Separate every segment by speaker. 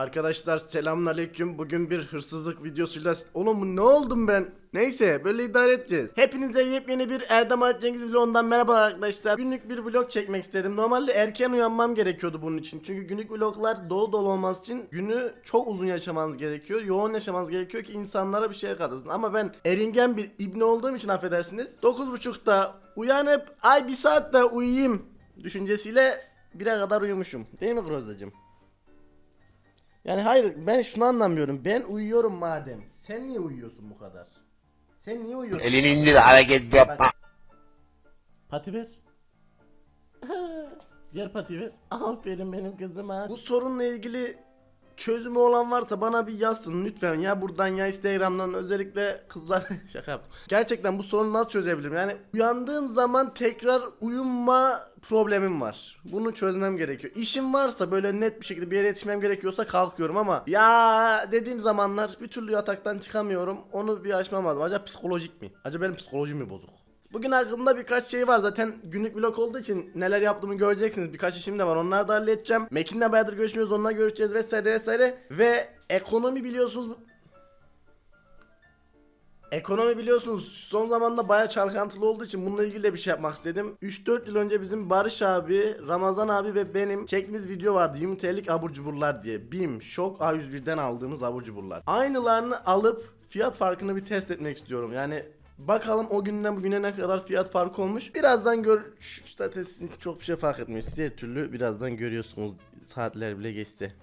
Speaker 1: Arkadaşlar selamünaleyküm. Bugün bir hırsızlık videosuyla... Oğlum ne oldum ben? Neyse böyle idare edeceğiz. Hepinize yepyeni bir Erdem Alp Cengiz vlogundan merhaba arkadaşlar. Günlük bir vlog çekmek istedim. Normalde erken uyanmam gerekiyordu bunun için. Çünkü günlük vloglar dolu dolu olması için günü çok uzun yaşamanız gerekiyor. Yoğun yaşamanız gerekiyor ki insanlara bir şey katırsın. Ama ben eringen bir ibne olduğum için affedersiniz. 9.30'da uyanıp ay bir saat daha uyuyayım düşüncesiyle 1'e kadar uyumuşum. Değil mi Grozacığım? Yani hayır ben şunu anlamıyorum. Ben uyuyorum madem. Sen niye uyuyorsun bu kadar? Sen niye uyuyorsun?
Speaker 2: Elini indir hareket yapma.
Speaker 1: Pati ver. Diğer pati ver. Aferin benim kızıma. Bu sorunla ilgili çözümü olan varsa bana bir yazsın lütfen ya buradan ya Instagram'dan özellikle kızlar şaka yaptım. Gerçekten bu sorunu nasıl çözebilirim? Yani uyandığım zaman tekrar uyuma problemim var. Bunu çözmem gerekiyor. İşim varsa böyle net bir şekilde bir yere yetişmem gerekiyorsa kalkıyorum ama ya dediğim zamanlar bir türlü yataktan çıkamıyorum. Onu bir aşmam lazım. Acaba psikolojik mi? Acaba benim psikolojim mi bozuk? Bugün aklımda birkaç şey var zaten günlük vlog olduğu için neler yaptığımı göreceksiniz. Birkaç işim de var onları da halledeceğim. Mekin'le bayağıdır görüşmüyoruz onunla görüşeceğiz vesaire vesaire. Ve ekonomi biliyorsunuz Ekonomi biliyorsunuz son zamanda baya çalkantılı olduğu için bununla ilgili de bir şey yapmak istedim. 3-4 yıl önce bizim Barış abi, Ramazan abi ve benim çektiğimiz video vardı 20 TL'lik abur cuburlar diye. BİM, Şok A101'den aldığımız abur cuburlar. Aynılarını alıp fiyat farkını bir test etmek istiyorum. Yani Bakalım o günden bugüne ne kadar fiyat farkı olmuş. Birazdan gör... Şu statistik çok bir şey fark etmiyor. Siz her türlü birazdan görüyorsunuz. Saatler bile geçti.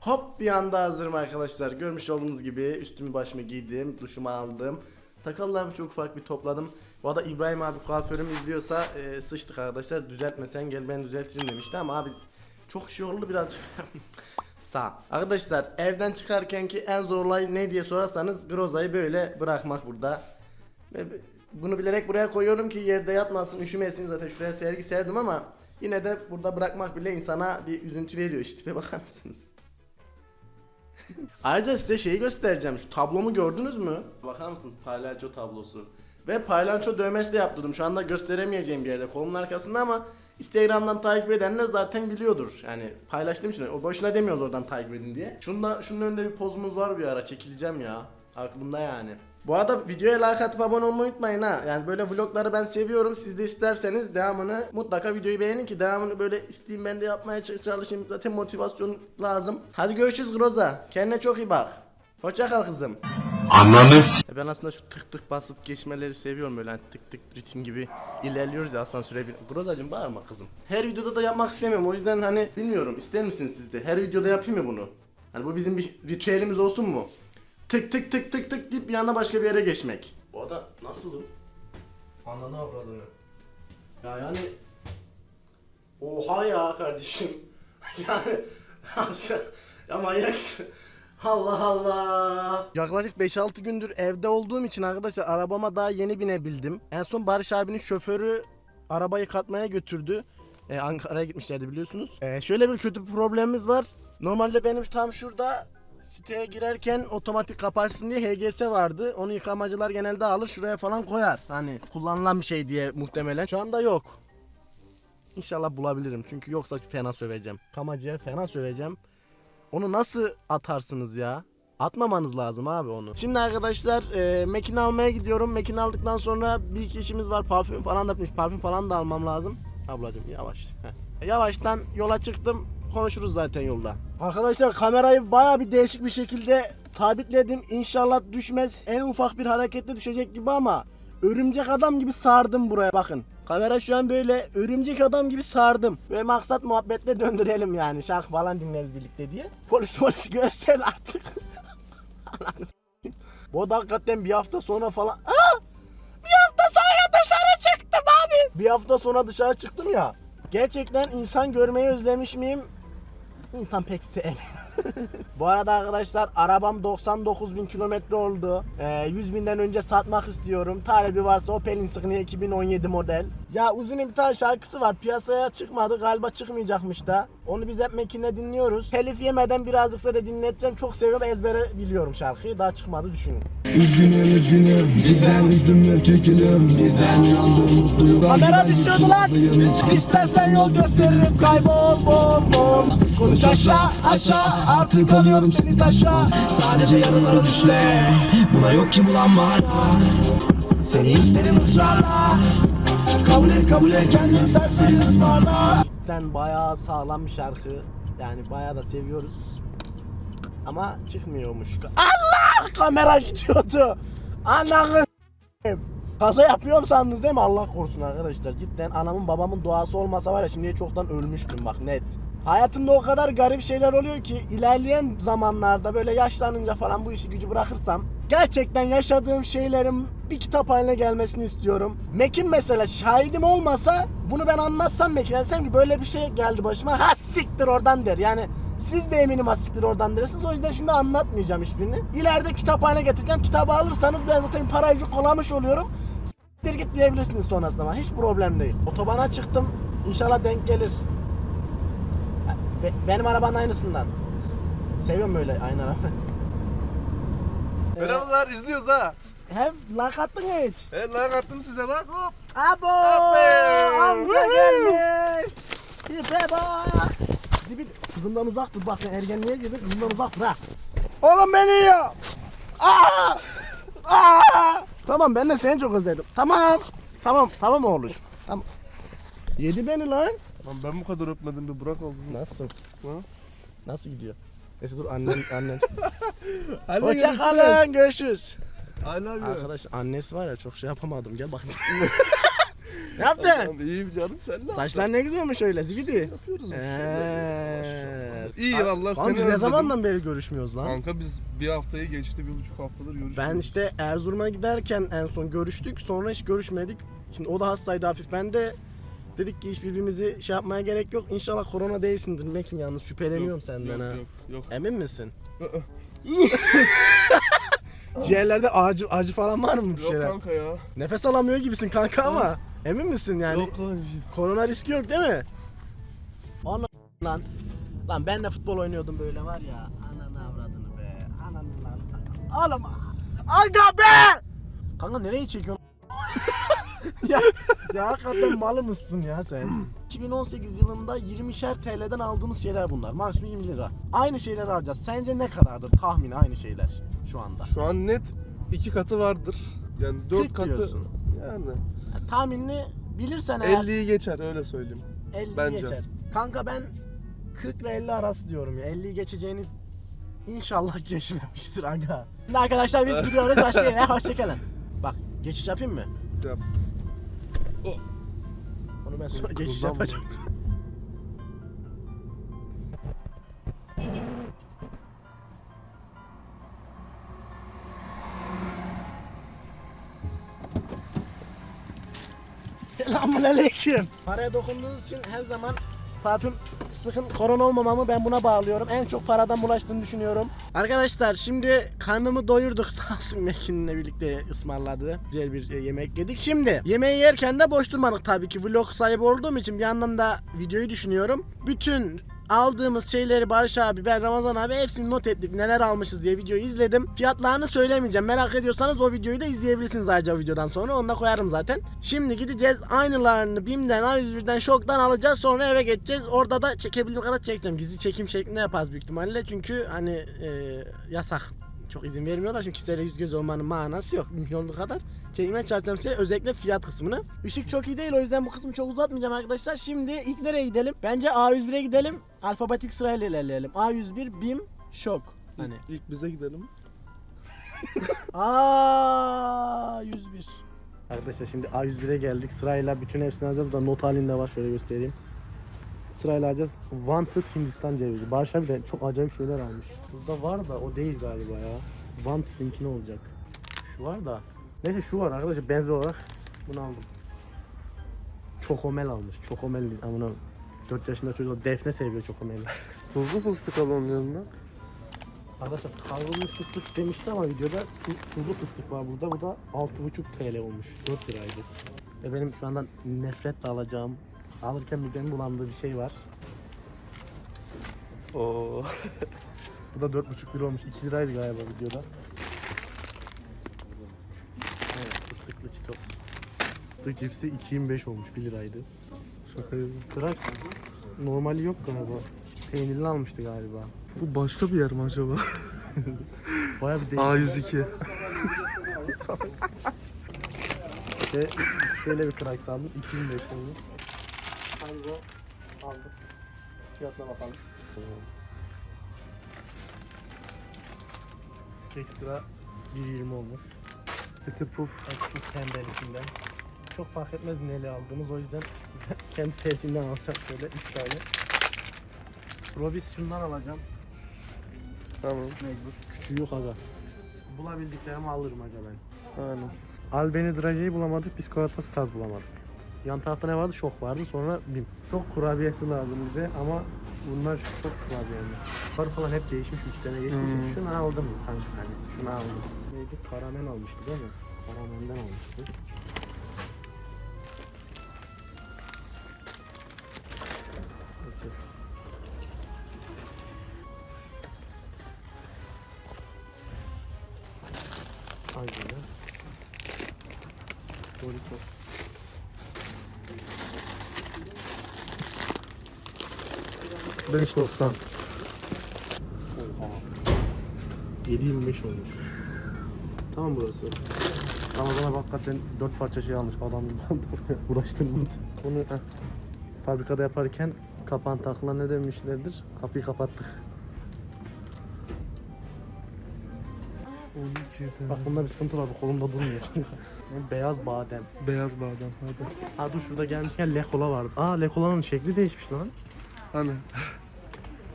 Speaker 1: Hop bir anda hazırım arkadaşlar. Görmüş olduğunuz gibi üstümü başımı giydim, duşumu aldım. Sakallarımı çok ufak bir topladım. Bu arada İbrahim abi kuaförüm izliyorsa e, sıçtık arkadaşlar. Düzeltmesen gel ben düzeltirim demişti ama abi çok şey oldu birazcık. Sağ. Arkadaşlar evden çıkarkenki en zor olay ne diye sorarsanız Groza'yı böyle bırakmak burada. Bunu bilerek buraya koyuyorum ki yerde yatmasın, üşümesin zaten şuraya sergi serdim ama yine de burada bırakmak bile insana bir üzüntü veriyor işte. Tipe bakar mısınız? Ayrıca size şeyi göstereceğim. Şu tablomu gördünüz mü? Bakar mısınız? Palyaço tablosu. Ve palyaço dövmesi de yaptırdım. Şu anda gösteremeyeceğim bir yerde kolumun arkasında ama Instagram'dan takip edenler zaten biliyordur. Yani paylaştığım için o boşuna demiyoruz oradan takip edin diye. Şunda şunun önünde bir pozumuz var bir ara çekileceğim ya. Aklımda yani. Bu arada videoya like atıp abone olmayı unutmayın ha. Yani böyle vlogları ben seviyorum. Siz de isterseniz devamını mutlaka videoyu beğenin ki devamını böyle isteyeyim ben de yapmaya çalışayım. Zaten motivasyon lazım. Hadi görüşürüz Groza. Kendine çok iyi bak. Hoşça kal kızım.
Speaker 2: Ananı
Speaker 1: E Ben aslında şu tık tık basıp geçmeleri seviyorum böyle hani tık tık ritim gibi ilerliyoruz ya asansöre bir. Grozacım bağırma kızım. Her videoda da yapmak istemiyorum o yüzden hani bilmiyorum ister misiniz siz de? Her videoda yapayım mı bunu? Hani bu bizim bir ritüelimiz olsun mu? Tık tık tık tık tık deyip bir anda başka bir yere geçmek. Bu arada nasılım? Ananı avradını. Ya yani Oha ya kardeşim. yani ya manyaksın. Allah Allah. Yaklaşık 5-6 gündür evde olduğum için arkadaşlar arabama daha yeni binebildim. En son Barış abinin şoförü arabayı katmaya götürdü. Ee, Ankara'ya gitmişlerdi biliyorsunuz. Ee, şöyle bir kötü bir problemimiz var. Normalde benim tam şurada siteye girerken otomatik kapatsın diye HGS vardı. Onu yıkamacılar genelde alır şuraya falan koyar. Hani kullanılan bir şey diye muhtemelen. Şu anda yok. İnşallah bulabilirim. Çünkü yoksa fena söveceğim. Kamacıya fena söveceğim. Onu nasıl atarsınız ya? Atmamanız lazım abi onu. Şimdi arkadaşlar e, Mekin almaya gidiyorum. Mekin aldıktan sonra bir iki işimiz var. Parfüm falan da parfüm falan da almam lazım. Ablacım yavaş. Heh. Yavaştan yola çıktım. Konuşuruz zaten yolda. Arkadaşlar kamerayı baya bir değişik bir şekilde sabitledim. İnşallah düşmez. En ufak bir harekette düşecek gibi ama örümcek adam gibi sardım buraya bakın. Kamera şu an böyle örümcek adam gibi sardım. Ve maksat muhabbetle döndürelim yani. Şarkı falan dinleriz birlikte diye. Polis polis görsen artık. Bu da hakikaten bir hafta sonra falan. Aa! Bir hafta sonra dışarı çıktım abi. Bir hafta sonra dışarı çıktım ya. Gerçekten insan görmeyi özlemiş miyim? İnsan pek sevmiyor. Bu arada arkadaşlar arabam 99 bin kilometre oldu. Ee, 100 binden önce satmak istiyorum. Talebi varsa Opel Insignia 2017 model. Ya Uzi'nin bir tane şarkısı var. Piyasaya çıkmadı. Galiba çıkmayacakmış da. Onu biz hep Mekin'le dinliyoruz. Telif yemeden birazcık da dinleteceğim. Çok seviyorum. Ezbere biliyorum şarkıyı. Daha çıkmadı düşünün.
Speaker 3: Üzgünüm üzgünüm cidden üzdüm mü tükülüm birden yandım duyuran
Speaker 1: Kamera düşüyordu lan.
Speaker 3: mutluyum.
Speaker 1: İstersen yol gösteririm. Kaybol bol bol. Konuş aşağı aşağı. Artık alıyorum seni taşa.
Speaker 3: Sadece yarınlara düşle Buna yok ki bulanma Seni isterim ısrarla Kabul et kabul et kendini serseri ısmarla
Speaker 1: Cidden bayağı sağlam bir şarkı. Yani bayağı da seviyoruz. Ama çıkmıyormuş. Allah! Kamera gidiyordu. Ananı. Kaza yapıyorum sandınız değil mi? Allah korusun arkadaşlar. Cidden anamın babamın duası olmasa var ya şimdiye çoktan ölmüştüm bak net. Hayatımda o kadar garip şeyler oluyor ki ilerleyen zamanlarda böyle yaşlanınca falan bu işi gücü bırakırsam gerçekten yaşadığım şeylerin bir kitap haline gelmesini istiyorum. Mekin mesela şahidim olmasa bunu ben anlatsam Mekin'e desem ki böyle bir şey geldi başıma ha siktir oradan der. Yani siz de eminim ha siktir oradan dersiniz. O yüzden şimdi anlatmayacağım hiçbirini. İleride kitap haline getireceğim. Kitabı alırsanız ben zaten parayı kolamış oluyorum. Siktir git diyebilirsiniz sonrasında ama hiç problem değil. Otobana çıktım. İnşallah denk gelir. Be- benim arabanın aynısından. Seviyorum böyle aynı araba.
Speaker 4: Merhabalar izliyoruz ha.
Speaker 1: Hem like attın mı hiç?
Speaker 4: Ben like attım size bak hop.
Speaker 1: Abo!
Speaker 4: Aferin.
Speaker 1: Amca gelmiş! Tipe bak! Zibil, kızımdan uzak dur bak sen ergenliğe girdin kızımdan uzak dur ha! Oğlum beni yiyor! Aa! Aa! Tamam ben de seni çok özledim. Tamam. Tamam, tamam oğlum. Tamam. Yedi beni lan.
Speaker 4: Lan ben bu kadar öpmedim bir bırak oldu.
Speaker 1: Nasıl?
Speaker 4: Ha?
Speaker 1: Nasıl gidiyor? Neyse dur annen annen. Hoşça kalın görüşürüz.
Speaker 4: I love you.
Speaker 1: Arkadaş annesi var ya çok şey yapamadım gel bakayım. ne yaptın?
Speaker 4: Tamam, İyiyim canım sen ne
Speaker 1: Saçlar ne güzelmiş öyle zibidi.
Speaker 4: yapıyoruz?
Speaker 1: Eee.
Speaker 4: İyi
Speaker 1: Kanka
Speaker 4: seni
Speaker 1: biz ne
Speaker 4: özledim.
Speaker 1: zamandan beri görüşmüyoruz lan?
Speaker 4: Kanka biz bir haftayı geçti bir buçuk haftadır görüşüyoruz.
Speaker 1: Ben işte Erzurum'a giderken en son görüştük. Sonra hiç görüşmedik. Şimdi o da hastaydı hafif. Ben de dedik ki hiç birbirimizi şey yapmaya gerek yok. İnşallah korona değilsindir Mekin yalnız şüpheleniyorum senden ha.
Speaker 4: Yok yok.
Speaker 1: Emin misin? Ciğerlerde acı acı falan var mı bir
Speaker 4: Yok
Speaker 1: şeyler?
Speaker 4: kanka ya.
Speaker 1: Nefes alamıyor gibisin kanka ama. Emin misin yani?
Speaker 4: Yok lan.
Speaker 1: Korona riski yok değil mi? Ana lan. Lan ben de futbol oynuyordum böyle var ya. Ananı avradını be. Ananı lan. Oğlum. Aga be! Kanka nereye çekiyorsun? ya, ya hakikaten malı mısın ya sen? 2018 yılında 20'şer TL'den aldığımız şeyler bunlar. Maksimum 20 lira. Aynı şeyleri alacağız. Sence ne kadardır tahmini aynı şeyler şu anda?
Speaker 4: Şu an net iki katı vardır. Yani dört
Speaker 1: 40
Speaker 4: katı.
Speaker 1: diyorsun.
Speaker 4: Yani
Speaker 1: Ya, tahminini bilirsen eğer
Speaker 4: 50'yi geçer öyle söyleyeyim.
Speaker 1: 50
Speaker 4: Bence.
Speaker 1: geçer. Kanka ben 40 ile 50 arası diyorum ya. 50'yi geçeceğini inşallah geçmemiştir aga. Şimdi arkadaşlar biz gidiyoruz başka yere. Hoşçakalın. Bak geçiş yapayım mı?
Speaker 4: Yap.
Speaker 1: Onu ben sonra geçiş
Speaker 4: Kızdan
Speaker 1: yapacağım. Selamun aleyküm. Paraya dokunduğunuz için her zaman parfüm sıkın korona olmamamı ben buna bağlıyorum. En çok paradan bulaştığını düşünüyorum. Arkadaşlar şimdi karnımı doyurduk. Sağ olsun Mekin'le birlikte ısmarladı. Güzel bir e, yemek yedik. Şimdi yemeği yerken de boş durmadık tabii ki. Vlog sahibi olduğum için bir yandan da videoyu düşünüyorum. Bütün aldığımız şeyleri Barış abi, ben Ramazan abi hepsini not ettik. Neler almışız diye videoyu izledim. Fiyatlarını söylemeyeceğim. Merak ediyorsanız o videoyu da izleyebilirsiniz ayrıca videodan sonra. Onu da koyarım zaten. Şimdi gideceğiz. Aynılarını BİM'den, A101'den, Şok'tan alacağız. Sonra eve geçeceğiz. Orada da çekebildiğim kadar çekeceğim. Gizli çekim şeklinde yaparız büyük ihtimalle. Çünkü hani e, yasak. Çok izin vermiyorlar çünkü kimseyle yüz göz olmanın manası yok. Mümkün olduğu kadar çekmeye çalışacağım size özellikle fiyat kısmını. Işık çok iyi değil o yüzden bu kısmı çok uzatmayacağım arkadaşlar. Şimdi ilk nereye gidelim? Bence A101'e gidelim. Alfabetik sırayla ilerleyelim. A101, BİM, Şok. Hani.
Speaker 4: İlk bize gidelim.
Speaker 1: A101. Arkadaşlar şimdi A101'e geldik. Sırayla bütün hepsini alacağız. Burada not halinde var. Şöyle göstereyim. Sırayla alacağız. Wanted Hindistan cevizi. Barış abi de çok acayip şeyler almış. Burada var da o değil galiba ya. Wanted'inki ne olacak? Şu var da. Neyse şu var arkadaşlar benzer olarak bunu aldım. Çokomel almış. Çokomel. Amına 4 yaşında çocuk Defne seviyor çokomeli.
Speaker 4: Tuzlu fıstık al onun yanına.
Speaker 1: Arkadaşlar kavrulmuş fıstık demişti ama videoda tu- tuzlu fıstık var burada. Bu da 6,5 TL olmuş. 4 liraydı. Ve benim şu anda nefretle alacağım, alırken midemi bulandığı bir şey var.
Speaker 4: Oo.
Speaker 1: Bu da 4,5 lira olmuş. 2 liraydı galiba videoda. Fıstık cipsi 2.25 olmuş 1 liraydı.
Speaker 4: Şaka.
Speaker 1: Kırak normali yok galiba. Peynirli almıştı galiba.
Speaker 4: Bu başka bir yer mi acaba?
Speaker 1: Baya bir değişik.
Speaker 4: A102.
Speaker 1: Ve şöyle bir kırak sandım. 2005 olmuş. Hangi o? Aldık. Fiyatına bakalım. Ekstra 1.20 olmuş.
Speaker 4: Eti puf.
Speaker 1: Açık pembelisinden. Çok fark etmez neyle aldığımız o yüzden kendi sevdiğimden alacağım şöyle 3 tane. Probit şundan alacağım
Speaker 4: Tamam.
Speaker 1: mecbur. Küçüğü aga. Bulabildiklerimi alırım aga ben.
Speaker 4: Aynen.
Speaker 1: Albeni drajeyi bulamadık, biskolata staz bulamadık. Yan tarafta ne vardı? Şok vardı. Sonra bim. Çok kurabiyesi lazım bize ama bunlar çok kurabiyeli. Var falan hep değişmiş. Üç tane geçti.
Speaker 4: Hmm.
Speaker 1: Şunu aldım kanka hani. Şunu aldım. Neydi? Karamen almıştı değil mi? Karamenden almıştı. 90. 7.25 olmuş. Tamam burası. Ramazan'a bak hakikaten 4 parça şey almış. Adam uğraştım. Bunu heh, fabrikada yaparken kapan takla ne demişlerdir? Kapıyı kapattık. Bak bunda bir sıkıntı var. Bu kolumda durmuyor. Beyaz badem.
Speaker 4: Beyaz badem. Hadi.
Speaker 1: Ha dur şurada gelmişken lekola vardı. Aa lekolanın şekli değişmiş lan.
Speaker 4: Hani.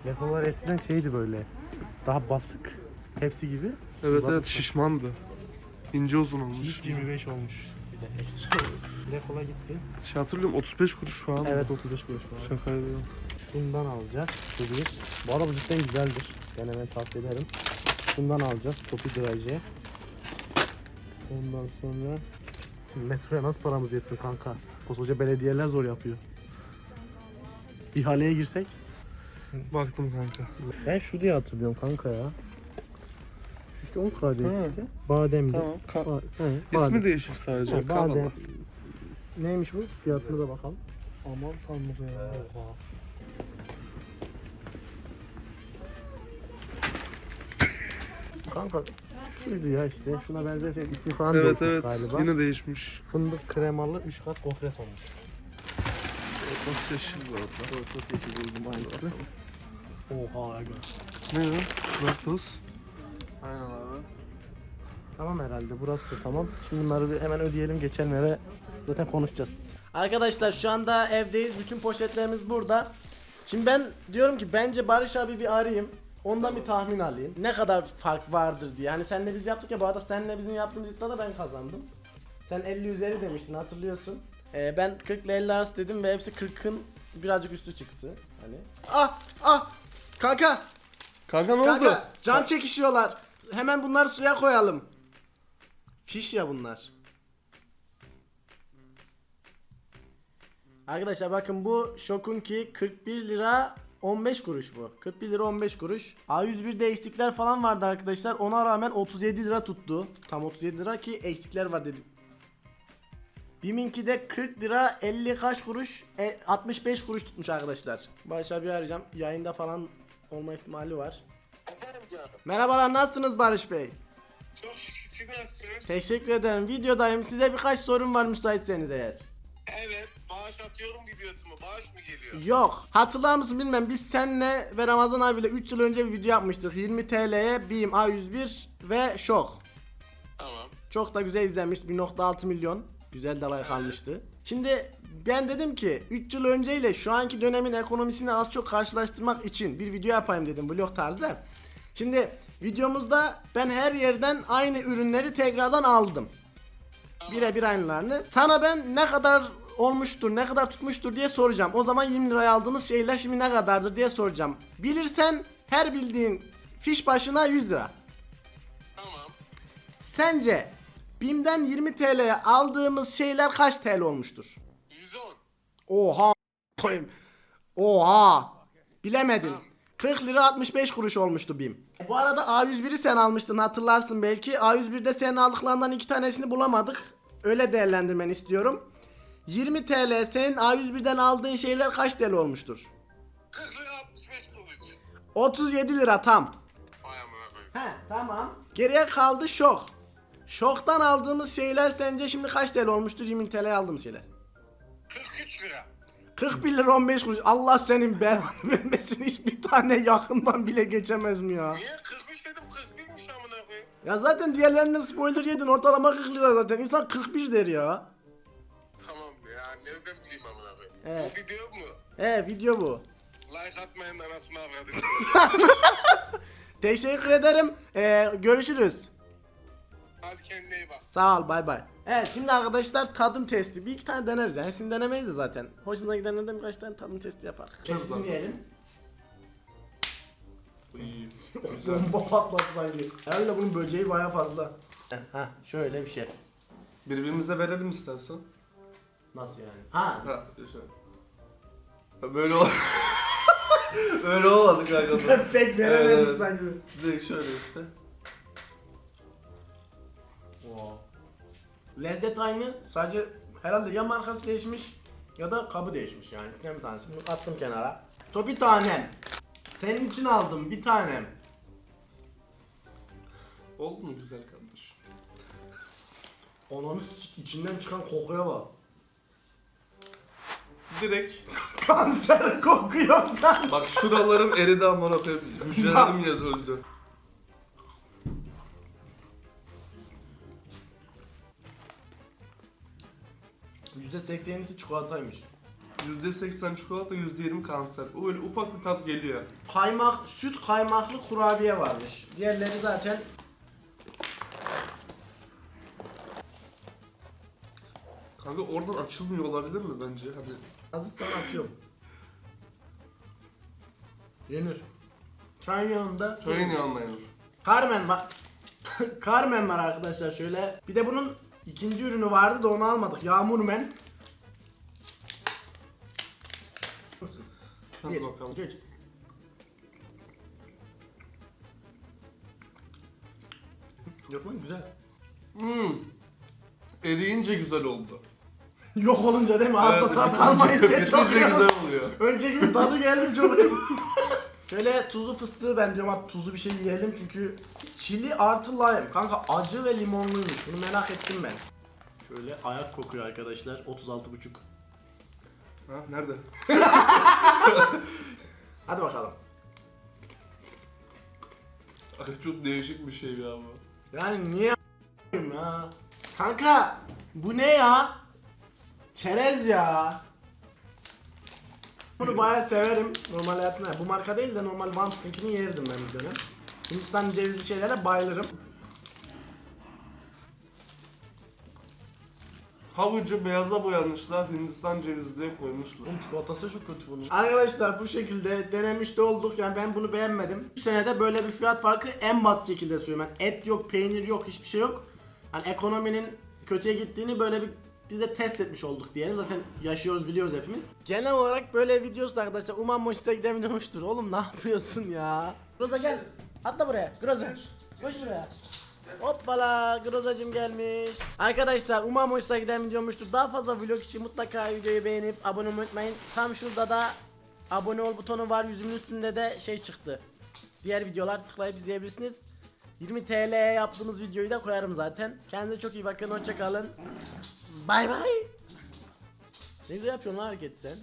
Speaker 1: Lekolar eskiden şeydi böyle. Daha basık. Hepsi gibi.
Speaker 4: Evet evet şişmandı. İnce uzun olmuş.
Speaker 1: 25 olmuş. Bir de ekstra. Gitti.
Speaker 4: Şey hatırlıyorum 35 kuruş falan.
Speaker 1: Evet 35 kuruş var.
Speaker 4: Şaka ediyorum.
Speaker 1: Şundan alacağız. Şu bir. Bu araba cidden güzeldir. Denemeni tavsiye ederim. Şundan alacağız. Topi draje. Ondan sonra metroya nasıl paramız yetsin kanka? Koskoca belediyeler zor yapıyor. İhaleye girsek?
Speaker 4: Baktım kanka.
Speaker 1: Ben şu diye hatırlıyorum kanka ya. Şu işte 10 kurabiyesi
Speaker 4: Ha.
Speaker 1: işte. Bademli.
Speaker 4: Tamam. Ka-
Speaker 1: Ba- he,
Speaker 4: İsmi
Speaker 1: badem.
Speaker 4: değişik sadece.
Speaker 1: Ha, badem. Neymiş bu? Fiyatına da bakalım. Aman tanrım ya. Oha. Kanka şuydu ya işte. Şuna benzer şey ismi falan
Speaker 4: Evet
Speaker 1: değişmiş
Speaker 4: evet.
Speaker 1: galiba.
Speaker 4: Yine değişmiş.
Speaker 1: Fındık kremalı 3 kat gofret olmuş.
Speaker 4: Nasıl yeşil bu arada?
Speaker 1: Çok yeşil buldum aynısı. Oha aga.
Speaker 4: Ne ya? Doritos. Aynen abi.
Speaker 1: Tamam herhalde burası da tamam. Şimdi bunları bir hemen ödeyelim geçelim eve. Zaten konuşacağız. Arkadaşlar şu anda evdeyiz. Bütün poşetlerimiz burada. Şimdi ben diyorum ki bence Barış abi bir arayayım. Ondan bir tahmin alayım. Ne kadar fark vardır diye. Hani senle biz yaptık ya bu arada senle bizim yaptığımız iddiada ben kazandım. Sen 50 üzeri demiştin hatırlıyorsun. Ee, ben 40 ile 50 arası dedim ve hepsi 40'ın birazcık üstü çıktı. Hani. Ah ah kanka
Speaker 4: Kanka ne oldu?
Speaker 1: Kanka can çekişiyorlar. Hemen bunları suya koyalım. Fiş ya bunlar. Arkadaşlar bakın bu Şok'unki 41 lira 15 kuruş bu. 41 lira 15 kuruş. A101'de eksikler falan vardı arkadaşlar. Ona rağmen 37 lira tuttu. Tam 37 lira ki eksikler var dedim. Biminki de 40 lira 50 kaç kuruş? E, 65 kuruş tutmuş arkadaşlar. Barış abi arayacağım. Yayında falan olma ihtimali var. Merhabalar nasılsınız Barış Bey?
Speaker 5: Çok şükür siz nasılsınız?
Speaker 1: Teşekkür ederim. Videodayım. Size birkaç sorum var müsaitseniz eğer.
Speaker 5: Evet, bağış atıyorum videosu mu? Bağış mı geliyor?
Speaker 1: Yok. Hatırlar mısın bilmem biz seninle ve Ramazan abiyle 3 yıl önce bir video yapmıştık. 20 TL'ye BİM A101 ve şok.
Speaker 5: Tamam.
Speaker 1: Çok da güzel izlenmiş. 1.6 milyon. Güzel de like almıştı. Şimdi ben dedim ki 3 yıl önceyle şu anki dönemin ekonomisini az çok karşılaştırmak için bir video yapayım dedim vlog tarzı. Şimdi videomuzda ben her yerden aynı ürünleri tekrardan aldım. Birebir aynılarını. Sana ben ne kadar olmuştur, ne kadar tutmuştur diye soracağım. O zaman 20 liraya aldığımız şeyler şimdi ne kadardır diye soracağım. Bilirsen her bildiğin fiş başına 100 lira.
Speaker 5: Tamam.
Speaker 1: Sence BİM'den 20 TL'ye aldığımız şeyler kaç TL olmuştur?
Speaker 5: 110.
Speaker 1: Oha koyayım. Oha. Bilemedin. 40 lira 65 kuruş olmuştu BİM. Bu arada A101'i sen almıştın hatırlarsın belki. A101'de senin aldıklarından iki tanesini bulamadık. Öyle değerlendirmeni istiyorum. 20 TL senin A101'den aldığın şeyler kaç TL olmuştur?
Speaker 5: 40 lira 65 kuruş.
Speaker 1: 37 lira tam. He tamam. Geriye kaldı şok. Şoktan aldığımız şeyler sence şimdi kaç TL olmuştur 20 TL aldığımız şeyler?
Speaker 5: 43 lira.
Speaker 1: 41 lira 15 kuruş. Allah senin belanı vermesin. Hiçbir tane yakından bile geçemez mi ya?
Speaker 5: Niye 43 dedim 41'miş amına koyayım.
Speaker 1: Ya zaten diğerlerinden spoiler yedin. Ortalama 40 lira zaten. İnsan 41 der ya.
Speaker 5: Tamam ya nereden bileyim amına koyayım.
Speaker 1: Evet.
Speaker 5: Bu video mu?
Speaker 1: He video bu.
Speaker 5: Like atmayın anasını avradı.
Speaker 1: Teşekkür ederim. Ee, görüşürüz.
Speaker 5: Hadi kendine iyi bak.
Speaker 1: Sağ ol bay bay. Evet şimdi arkadaşlar tadım testi. Bir iki tane deneriz ya. Hepsini denemeyiz de zaten. Hoşumuza gidenlerden birkaç tane tadım testi yapar. Kesin diyelim. Bomba patladı sanki. Öyle bunun böceği baya fazla. Ha şöyle bir şey.
Speaker 4: Birbirimize verelim istersen.
Speaker 1: Nasıl yani? Ha.
Speaker 4: Ha şöyle. Ha, Böyle ol. Öyle olmadı kanka.
Speaker 1: Pek
Speaker 4: veremedik
Speaker 1: veremedik sanki.
Speaker 4: Direkt şöyle işte.
Speaker 1: Lezzet aynı. Sadece herhalde ya markası değişmiş ya da kabı değişmiş yani. İkisinden bir tanesi. Bunu attım kenara. To bir tanem. Senin için aldım bir tanem.
Speaker 4: Oldu mu güzel kardeşim?
Speaker 1: Ananı s- içinden çıkan kokuya bak.
Speaker 4: Direkt
Speaker 1: Kanser kokuyor kan.
Speaker 4: bak şuralarım eridi amına koyayım. Hücrelerim yer öldü.
Speaker 1: %80'isi çikolataymış.
Speaker 4: %80 çikolata, %20 kanser. O öyle ufak bir tat geliyor.
Speaker 1: Kaymak, süt kaymaklı kurabiye varmış. Diğerleri zaten
Speaker 4: Kanka oradan açılmıyor olabilir mi bence? Hani
Speaker 1: azı sana atıyorum. Yenir. Çayın yanında.
Speaker 4: çayın yanına yenir.
Speaker 1: Carmen var. Carmen var arkadaşlar şöyle. Bir de bunun ikinci ürünü vardı da onu almadık. Yağmur men.
Speaker 4: Hadi
Speaker 1: Geç,
Speaker 4: bakalım.
Speaker 1: geç. Yok lan güzel.
Speaker 4: Hmm. Eriyince güzel oldu.
Speaker 1: Yok olunca değil mi? Ağızda
Speaker 4: Evet,
Speaker 1: tat
Speaker 4: bitince-
Speaker 1: almayınca
Speaker 4: bitince
Speaker 1: çok
Speaker 4: güzel
Speaker 1: güzel.
Speaker 4: oluyor.
Speaker 1: Önceki tadı geldi çok iyi. Şöyle tuzlu fıstığı ben diyorum abi tuzlu bir şey yiyelim çünkü çili artı lime. Kanka acı ve limonluymuş. Bunu merak ettim ben. Şöyle ayak kokuyor arkadaşlar. 36,5.
Speaker 4: Ha nerede?
Speaker 1: Hadi bakalım.
Speaker 4: Ay, çok değişik bir şey ya bu.
Speaker 1: Yani niye a**ayım ya? Kanka bu ne ya? Çerez ya. Bunu bayağı severim normal hayatımda. Bu marka değil de normal One Stink'ini yerdim ben bir dönem. Hindistan cevizli şeylere bayılırım.
Speaker 4: Havucu beyaza boyamışlar, Hindistan cevizi diye koymuşlar.
Speaker 1: Oğlum çikolatası çok kötü bunun. Arkadaşlar bu şekilde denemiş de olduk. Yani ben bunu beğenmedim. Bu senede böyle bir fiyat farkı en basit şekilde söylüyorum. Yani et yok, peynir yok, hiçbir şey yok. Hani ekonominin kötüye gittiğini böyle bir biz de test etmiş olduk diyelim. Zaten yaşıyoruz biliyoruz hepimiz. Genel olarak böyle videosu da arkadaşlar. Umarım hoşuna gidebiliyormuştur. Oğlum ne yapıyorsun ya? Groza gel. Atla buraya. Groza. Koş buraya. Hoppala Grozacım gelmiş. Arkadaşlar umarım hoşuna giden videomuştur. Daha fazla vlog için mutlaka videoyu beğenip abone olmayı unutmayın. Tam şurada da abone ol butonu var. Yüzümün üstünde de şey çıktı. Diğer videolar tıklayıp izleyebilirsiniz. 20 TL yaptığımız videoyu da koyarım zaten. Kendinize çok iyi bakın. Hoşçakalın. Bay bay. Ne güzel yapıyorsun lan hareketi sen.